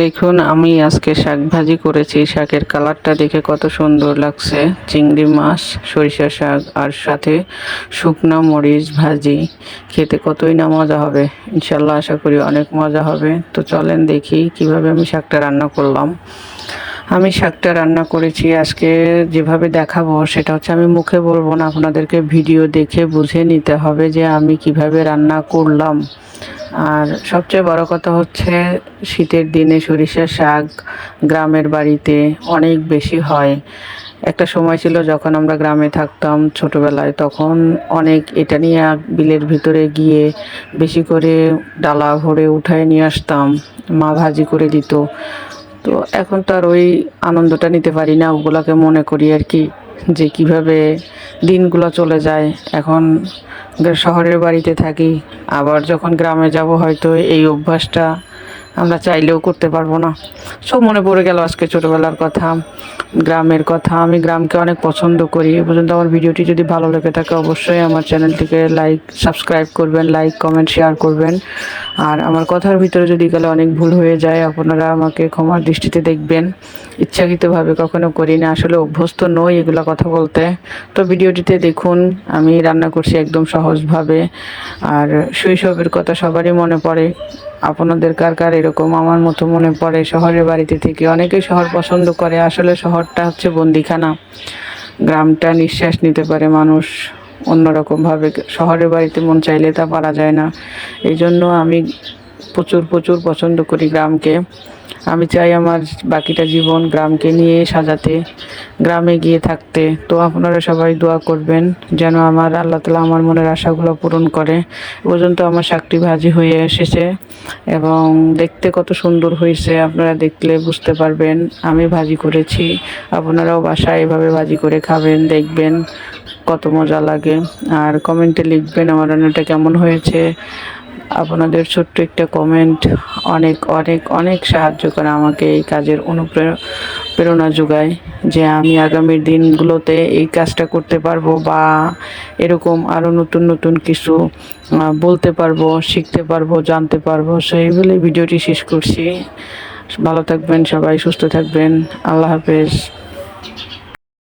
দেখুন, আমি আজকে শাক ভাজি করেছি। শাকের কালারটা দেখে কত সুন্দর লাগছে। চিংড়ি মাছ, সরিষা শাক, আর সাথে শুকনো মরিচ ভাজি। খেতে কতই না মজা হবে। ইনশাল্লাহ আশা করি অনেক মজা হবে। তো চলেন দেখি কীভাবে আমি শাকটা রান্না করলাম। আমি শাকটা রান্না করেছি আজকে যেভাবে দেখাবো সেটা হচ্ছে আমি মুখে বলব না, আপনাদেরকে ভিডিও দেখে বুঝে নিতে হবে যে আমি কীভাবে রান্না করলাম। আর সবচেয়ে বড় কথা হচ্ছে শীতের দিনে সরিষা শাক গ্রামের বাড়িতে অনেক বেশি হয়। একটা সময় ছিল যখন আমরা গ্রামে থাকতাম ছোটবেলায়, তখন অনেক এটা নিয়ে বিলের ভিতরে গিয়ে বেশি করে ডালা ভরে উঠায় নিয়ে আসতাম, মা ভাজি করে দিত। তো এখন তো আর ওই আনন্দটা নিতে পারি না, ওগুলোকে মনে করি আর কি, যে কীভাবে দিনগুলো চলে যায়। এখন শহরের বাড়িতে থাকি। আবার যখন গ্রামে যাব হয়তো এই অভ্যাসটা আমরা চাইলেও করতে পারব না। সব মনে পড়ে গেল আজকে ছোটোবেলার কথা, গ্রামের কথা। আমি গ্রামকে অনেক পছন্দ করি। এ পর্যন্ত আমার ভিডিওটি যদি ভালো লেগে থাকে, অবশ্যই আমার চ্যানেলটিকে লাইক সাবস্ক্রাইব করবেন লাইক কমেন্ট শেয়ার করবেন। আর আমার কথার ভিতরে যদি গেলে অনেক ভুল হয়ে যায়, আপনারা আমাকে ক্ষমার দৃষ্টিতে দেখবেন। ইচ্ছাকৃতভাবে কখনো করি না আসলে অভ্যস্ত নই এগুলো কথা বলতে। তো ভিডিওটিতে দেখুন, আমি রান্না করছি একদম সহজভাবে। আর শৈশবের কথা সবারই মনে পড়ে, আপনাদের কার কার এরকম আমার মতো মনে পড়ে শহরের বাড়িতে থেকে। অনেকে শহর পছন্দ করে, আসলে শহরটা হচ্ছে বন্দিখানা। গ্রামটা নিঃশ্বাস নিতে পারে মানুষ। অন্যরকমভাবে শহরের বাড়িতে মন চাইলে তা পারা যায় না। এই জন্য আমি প্রচুর প্রচুর পছন্দ করি গ্রামকে। আমি চাই আমার বাকিটা জীবন গ্রামকে নিয়ে সাজাতে, গ্রামে গিয়ে থাকতে। তো আপনারা সবাই দোয়া করবেন যেন আমার আল্লাহ তালা আমার মনের আশাগুলো পূরণ করে। পর্যন্ত আমার শাকটি ভাজি হয়ে এসেছে এবং দেখতে কত সুন্দর হয়েছে, আপনারা দেখলে বুঝতে পারবেন। আমি ভাজি করেছি, আপনারাও বাসায় এভাবে ভাজি করে খাবেন, দেখবেন কত মজা লাগে। আর কমেন্টে লিখবেন আমার রান্নাটা কেমন হয়েছে। আপনাদের ছোট্ট একটা কমেন্ট অনেক অনেক অনেক সাহায্য করে আমাকে এই কাজের অনুপ্রেরণা যোগায় যে আমি আগামীর দিনগুলোতে এই কাজটা করতে পারব বা এরকম আরও নতুন নতুন কিছু বলতে পারব, শিখতে পারব, জানতে পারব। সেই বলে ভিডিওটি শেষ করছি। ভালো থাকবেন সবাই, সুস্থ থাকবেন। আল্লাহ হাফেজ।